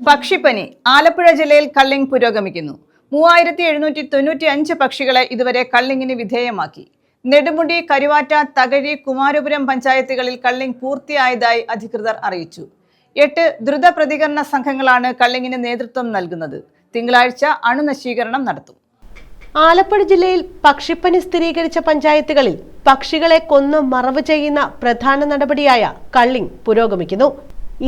പക്ഷിപ്പനി ആലപ്പുഴ ജില്ലയിൽ കള്ളിംഗ് പുരോഗമിക്കുന്നു. മൂവായിരത്തി എഴുന്നൂറ്റി തൊണ്ണൂറ്റി അഞ്ച് പക്ഷികളെ ഇതുവരെ കള്ളിങ്ങിന് വിധേയമാക്കി. നെടുമുടി കരുവാറ്റ തകഴി കുമാരപുരം പഞ്ചായത്തുകളിൽ കള്ളിംഗ് പൂർത്തിയായതായി അധികൃതർ അറിയിച്ചു. എട്ട് ദ്രുത പ്രതികരണ സംഘങ്ങളാണ് കള്ളിങ്ങിന് നേതൃത്വം നൽകുന്നത്. തിങ്കളാഴ്ച അണുനശീകരണം നടത്തും. ആലപ്പുഴ ജില്ലയിൽ പക്ഷിപ്പനി സ്ഥിരീകരിച്ച പഞ്ചായത്തുകളിൽ പക്ഷികളെ കൊന്നു മറവ് ചെയ്യുന്ന പ്രധാന നടപടിയായ കള്ളിംഗ് പുരോഗമിക്കുന്നു.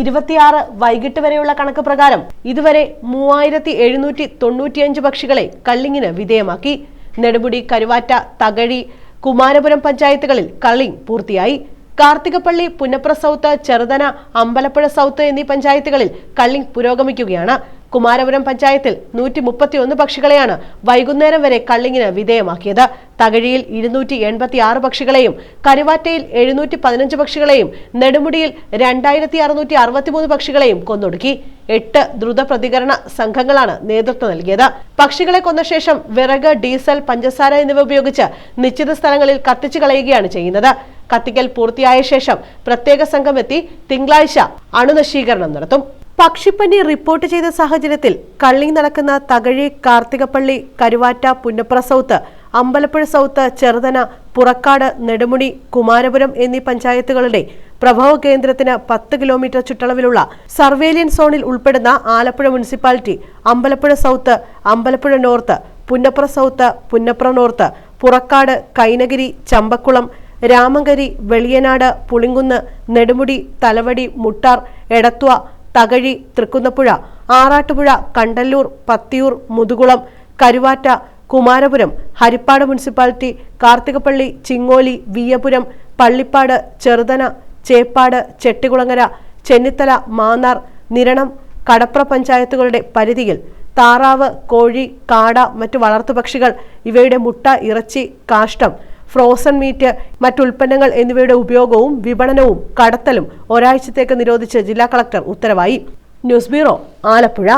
ഇരുപത്തിയാറ് വൈകിട്ട് വരെയുള്ള കണക്ക് പ്രകാരം ഇതുവരെ മൂവായിരത്തി എഴുന്നൂറ്റി തൊണ്ണൂറ്റിയഞ്ച് പക്ഷികളെ കള്ളിങ്ങിന് വിധേയമാക്കി. നെടുമുടി കരുവാറ്റ തകഴി കുമാരപുരം പഞ്ചായത്തുകളിൽ കള്ളിങ് പൂർത്തിയായി. കാർത്തികപ്പള്ളി പുന്നപ്ര സൗത്ത് ചെറുതന അമ്പലപ്പുഴ സൗത്ത് എന്നീ പഞ്ചായത്തുകളിൽ കള്ളിങ് പുരോഗമിക്കുകയാണ്. കുമാരപുരം പഞ്ചായത്തിൽ നൂറ്റി മുപ്പത്തിയൊന്ന് പക്ഷികളെയാണ് വൈകുന്നേരം വരെ കള്ളിങ്ങിന് വിധേയമാക്കിയത്. തകഴിയിൽ ഇരുന്നൂറ്റി എൺപത്തി ആറ് പക്ഷികളെയും കരുവാറ്റയിൽ എഴുന്നൂറ്റി പതിനഞ്ച് പക്ഷികളെയും നെടുമുടിയിൽ രണ്ടായിരത്തി അറുന്നൂറ്റി അറുപത്തിമൂന്ന് പക്ഷികളെയും കൊന്നൊടുക്കി. എട്ട് ദ്രുത പ്രതികരണ സംഘങ്ങളാണ് നേതൃത്വം നൽകിയത്. പക്ഷികളെ കൊന്ന ശേഷം വിറക് ഡീസൽ പഞ്ചസാര എന്നിവ ഉപയോഗിച്ച് നിശ്ചിത സ്ഥലങ്ങളിൽ കത്തിച്ചു കളയുകയാണ് ചെയ്യുന്നത്. കത്തിക്കൽ പൂർത്തിയായ ശേഷം പ്രത്യേക സംഘം എത്തി തിങ്കളാഴ്ച അണുനശീകരണം നടത്തും. പക്ഷിപ്പനി റിപ്പോർട്ട് ചെയ്ത സാഹചര്യത്തിൽ കള്ളി നടക്കുന്ന തകഴി കാർത്തികപ്പള്ളി കരുവാറ്റ പുന്നപ്ര സൗത്ത് അമ്പലപ്പുഴ സൗത്ത് ചെറുതന പുറക്കാട് നെടുമുടി കുമാരപുരം എന്നീ പഞ്ചായത്തുകളുടെ പ്രഭവ കേന്ദ്രത്തിന് പത്ത് കിലോമീറ്റർ ചുറ്റളവിലുള്ള സർവേലിയൻസ് സോണിൽ ഉൾപ്പെടുന്ന Alappuzha municipality Ambalappuzha south Ambalappuzha north Punnapra south Punnapra north Purakkad Kainakary Champakulam Ramankary Veliyanad Pulinkunnu Nedumudi Thalavady Muttar Edathua Thakazhi Thrikkunnappuzha Arattupuzha Kandalloor Pathiyoor Muthukulam Karuvatta Kumarapuram Haripad municipality Karthikappally Chingoli Veeyapuram Pallippad Cheruthana Cheppad Chettikulangara Chennithala Mannar Niranam Kadapra പഞ്ചായത്തുകളുടെ പരിധിയിൽ താറാവ് കോഴി കാട മറ്റു വളർത്തുപക്ഷികൾ ഇവയുടെ മുട്ട ഇറച്ചി കാഷ്ടം frozen meet മറ്റുൽപ്പന്നങ്ങൾ എന്നിവയുടെ ഉപയോഗവും വിപണനവും കടത്തലും ഒരാഴ്ചത്തേക്ക് നിരോധിച്ച് ജില്ലാ കളക്ടർ ഉത്തരവായി. News bureau Alappuzha.